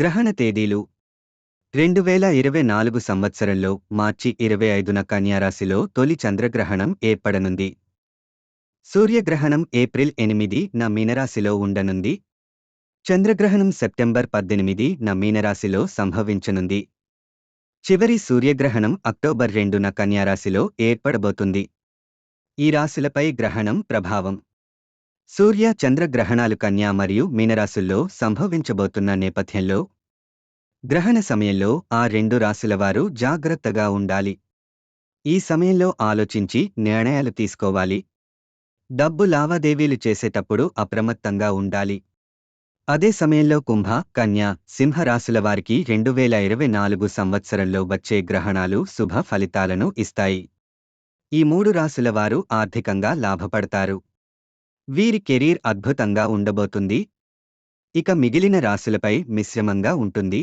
గ్రహణ తేదీలు. రెండు వేల ఇరవై నాలుగు సంవత్సరంలో మార్చి ఇరవై ఐదున కన్యారాశిలో తొలి చంద్రగ్రహణం ఏర్పడనుంది. సూర్యగ్రహణం ఏప్రిల్ ఎనిమిది న మీనరాశిలో ఉండనుంది. చంద్రగ్రహణం సెప్టెంబర్ పద్దెనిమిది న మీనరాశిలో సంభవించనుంది. చివరి సూర్యగ్రహణం అక్టోబర్ రెండున కన్యారాశిలో ఏర్పడబోతుంది. ఈ రాశులపై గ్రహణం ప్రభావం. సూర్య చంద్రగ్రహణాలు కన్యా మరియు మీనరాశుల్లో సంభవించబోతున్న నేపథ్యంలో గ్రహణ సమయంలో ఆ రెండు రాశుల వారు జాగ్రత్తగా ఉండాలి. ఈ సమయంలో ఆలోచించి నిర్ణయాలు తీసుకోవాలి. డబ్బు లావాదేవీలు చేసేటప్పుడు అప్రమత్తంగా ఉండాలి. అదే సమయంలో కుంభ కన్య సింహరాశుల వారికి రెండు వేల ఇరవై నాలుగు సంవత్సరంలో వచ్చే గ్రహణాలు శుభ ఫలితాలను ఇస్తాయి. ఈ మూడు రాశుల వారు ఆర్థికంగా లాభపడతారు. వీరి కెరీర్ అద్భుతంగా ఉండబోతుంది. ఇక మిగిలిన రాశులపై మిశ్రమంగా ఉంటుంది.